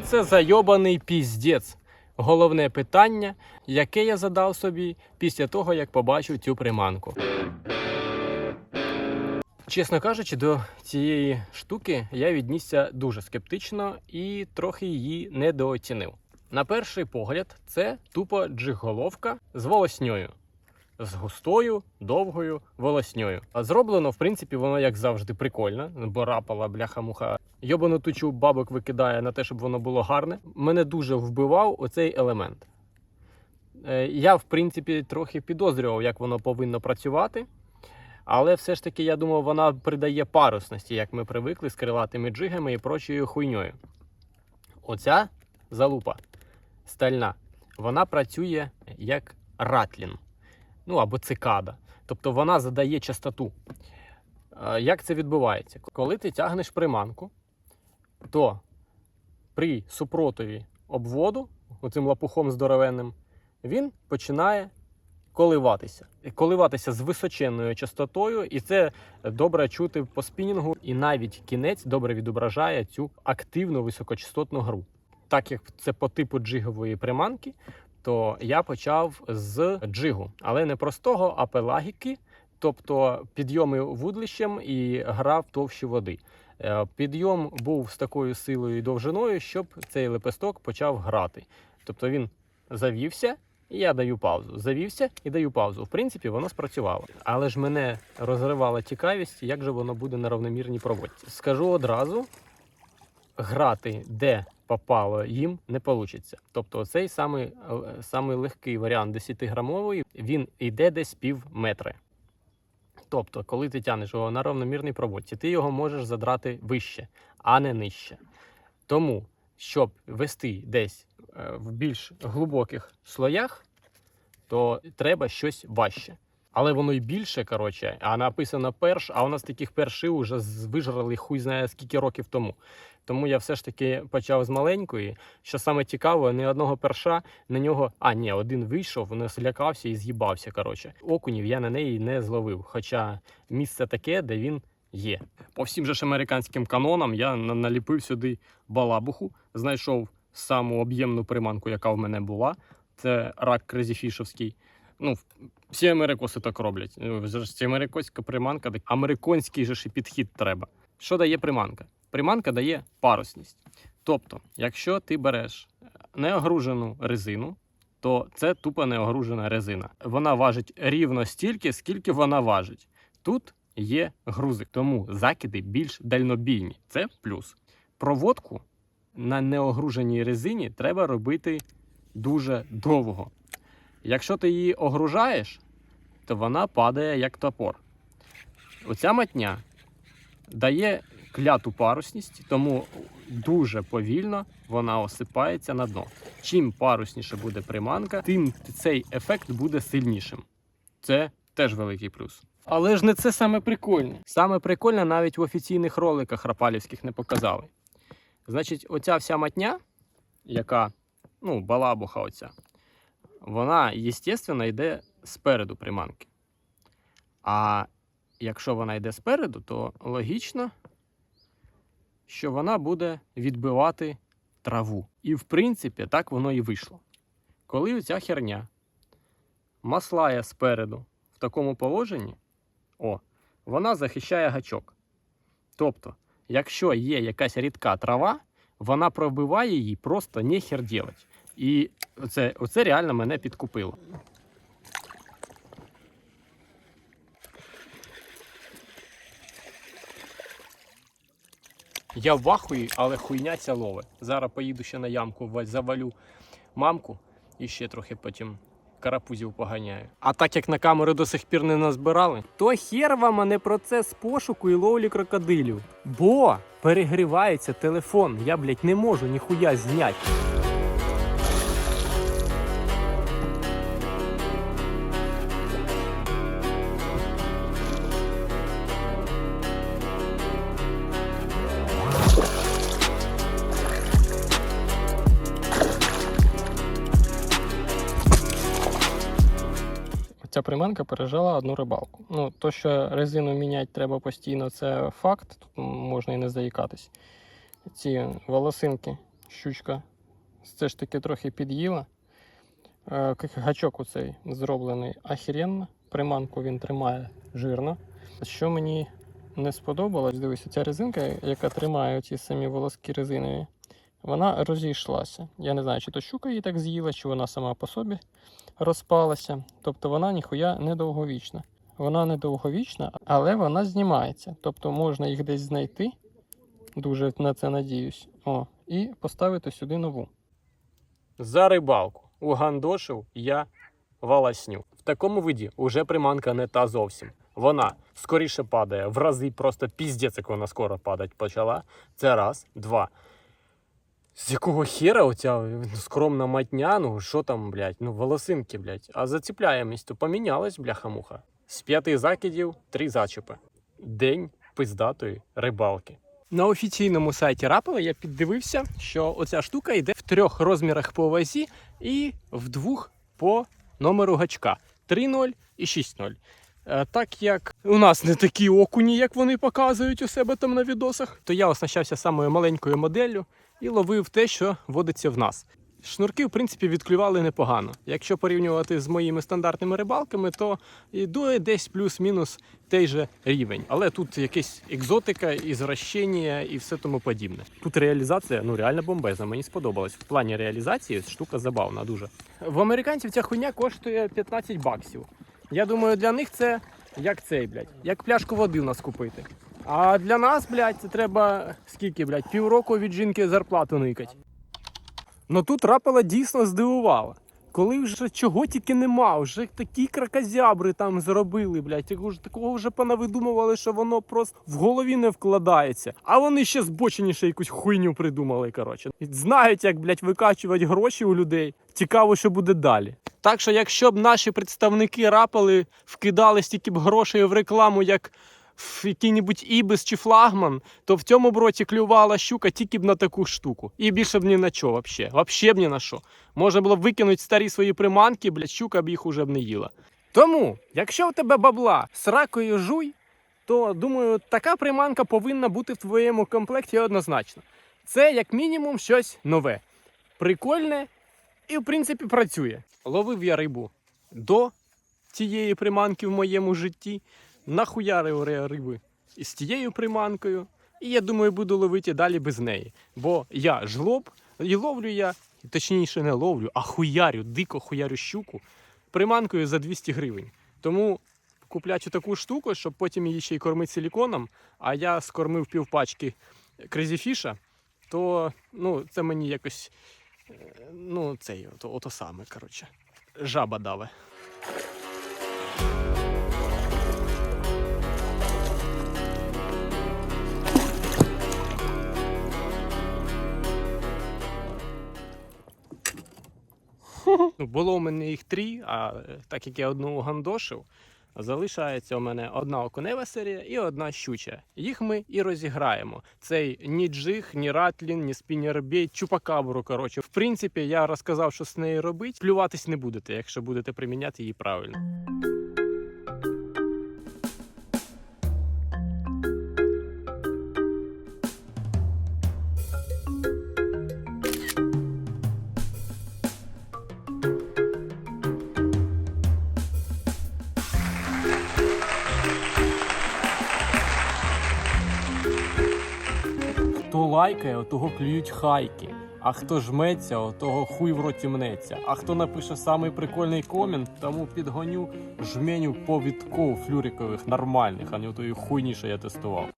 це за йобаний піздець? Головне питання, яке я задав собі після того, як побачив цю приманку. Чесно кажучи, до цієї штуки я віднісся дуже скептично і трохи її недооцінив. На перший погляд, це тупо джиг-головка з волосньою. З густою, довгою волосньою. А зроблено, в принципі, воно як завжди прикольно, бо рапала бляха-муха. Йобану тучу бабок викидає на те, щоб воно було гарне. Мене дуже вбивав оцей елемент. Е, Я, в принципі, трохи підозрював, як воно повинно працювати. Але все ж таки, я думав, вона придає парусності, як ми привикли з крилатими джигами і прочою хуйньою. Оця залупа стальна, вона працює як ратлін, ну або цикада. Тобто вона задає частоту. Е, Як це відбувається? Коли ти тягнеш приманку, то при супротиві обводу, оцим лапухом здоровенним, він починає коливатися. Коливатися з височенною частотою, і це добре чути по спінінгу, і навіть кінець добре відображає цю активну високочастотну гру. Так як це по типу джигової приманки, то я почав з джигу, але не простого, а пелагіки, тобто підйоми вудлищем і гра в товщі води. Е, Підйом був з такою силою і довжиною, щоб цей лепесток почав грати. Тобто він завівся, і я даю паузу. Завівся і даю паузу. В принципі, воно спрацювало. Але ж мене розривала цікавість, як же воно буде на равномірній проводці. Скажу одразу: грати де попало їм не вийде. Тобто, цей самий, е, самий легкий варіант 10-грамовий, він йде десь пів метри. Тобто, коли ти тянеш його на равномірній проводці, ти його можеш задрати вище, а не нижче. Тому, щоб вести десь е, в більш глибоких слоях, то треба щось важче. Але воно й більше, коротше, а написано перш, а у нас таких першів вже вижрали хуй знає скільки років тому. Тому я все ж таки почав з маленької. Що саме цікаво, ні одного перша на нього. А, ні, один вийшов, не злякався і з'їбався. Коротше, окунів я на неї не зловив. Хоча місце таке, де він є. По всім же ж американським канонам я наліпив сюди балабуху, знайшов саму об'ємну приманку, яка в мене була. Це рак крезіфішовський. Ну, всі америкоси так роблять. Ну, Це американська приманка, американський же підхід треба. Що дає приманка? Приманка дає парусність. Тобто, якщо ти береш неогружену резину, то це тупо неогружена резина. Вона важить рівно стільки, скільки вона важить. Тут є грузик, тому закиди більш дальнобійні. Це плюс. Проводку на неогруженій резині треба робити дуже довго. Якщо ти її огружаєш, то вона падає як топор. Оця матня дає кляту парусність, тому дуже повільно вона осипається на дно. Чим парусніше буде приманка, тим цей ефект буде сильнішим. Це теж великий плюс. Але ж не це саме прикольне. Саме прикольне навіть в офіційних роликах рапалівських не показали. Значить, оця вся матня, яка, ну, балабуха оця, вона, естественно, йде спереду приманки. А якщо вона йде спереду, то логічно, що вона буде відбивати траву. І в принципі, так воно і вийшло. Коли оця херня маслає спереду в такому положенні, о, вона захищає гачок. Тобто, якщо є якась рідка трава, вона пробиває її просто нехер делать. І оце, оце реально мене підкупило. Я в ахуї, але хуйня ця лове. Зараз поїду ще на ямку, ва- завалю мамку і ще трохи потім карапузів поганяю. А так як на камеру до сих пір не назбирали, то хер вам, а не процес пошуку і ловлі крокодилів. Бо перегрівається телефон. Я, блядь, не можу ніхуя зняти. Ця приманка пережила одну рибалку. Ну, то, що резину міняти треба постійно, це факт. Тут можна і не заїкатись. Ці волосинки щучка все ж таки трохи під'їла. Е, Гачок оцей зроблений ахіренно. Приманку він тримає жирно. Що мені не сподобалось, дивися, ця резинка, яка тримає ті самі волоски резинові, вона розійшлася. Я не знаю, чи то щука її так з'їла, чи вона сама по собі розпалася. Тобто вона ніхуя не довговічна. Вона не довговічна, але вона знімається. Тобто можна їх десь знайти. Дуже на це надіюсь. О, і поставити сюди нову. За рибалку у угандошив я валасню. В такому виді уже приманка не та зовсім. Вона скоріше падає, в рази просто піздець, як вона скоро падати почала. Це раз, два. З якого хера оця скромна матня, ну що там, блядь, ну волосинки, блядь. А заціпляємість то помінялась, бляха-муха. З п'яти закидів три зачіпи. День пиздатої рибалки. На офіційному сайті Рапова я піддивився, що оця штука йде в трьох розмірах по вазі і в двох по номеру гачка 3.0 і 6.0. Е, Так як у нас не такі окуні, як вони показують у себе там на відосах, то я оснащався самою маленькою моделлю і ловив те, що водиться в нас. Шнурки, в принципі, відклювали непогано. Якщо порівнювати з моїми стандартними рибалками, то йде десь плюс-мінус той же рівень. Але тут якась екзотика, ізвращення і все тому подібне. Тут реалізація ну реально бомбезна. Мені сподобалось. В плані реалізації штука забавна дуже. В американців ця хуйня коштує 15 баксів. Я думаю, для них це як цей, блядь, як пляшку води у нас купити. А для нас, блядь, це треба скільки, блядь, півроку від жінки зарплату никать. Ну тут рапала дійсно здивувала. Коли вже чого тільки нема, вже такі кракозябри там зробили, блядь, такого вже понавидумували, що воно просто в голові не вкладається. А вони ще збоченіше якусь хуйню придумали. Коротше, знають, як блядь, викачувати гроші у людей. Цікаво, що буде далі. Так що, якщо б наші представники рапали, вкидали стільки б грошей в рекламу, як який-небудь ібис чи флагман, то в цьому б році клювала щука тільки б на таку штуку. І більше б ні на що вообще. Вообще б ні на що. Можна було б викинути старі свої приманки, блядь, щука б їх уже б не їла. Тому, якщо в тебе бабла з ракою жуй, то думаю, така приманка повинна бути в твоєму комплекті однозначно. Це як мінімум щось нове, прикольне і, в принципі, працює. Ловив я рибу до цієї приманки в моєму житті, нахуярив риби із тією приманкою. І я думаю, буду ловити далі без неї. Бо я жлоб, і ловлю я, точніше, не ловлю, а хуярю, дико хуярю щуку приманкою за 200 гривень. Тому куплячу таку штуку, щоб потім її ще й кормити силіконом, а я скормив півпачки крезіфіша, то ну, це мені якось. е, Ну, ото, ото саме, коротше. Жаба даве. Ну, Було у мене їх три, а е, так як я одну гандошив, залишається у мене одна оконева серія і одна щуча. Їх ми і розіграємо. Цей ні джиг, ні ратлін, ні спіннербей, чупакабру. Коротше, в принципі, я розказав, що з нею робити. Плюватись не будете, якщо будете приміняти її правильно. Лайкає, того клюють хайки. А хто жметься, того хуй в роті мнеться. А хто напише самий прикольний комент, тому підгоню жменю повідков флюрикових нормальних, а не тої хуйні, я тестував.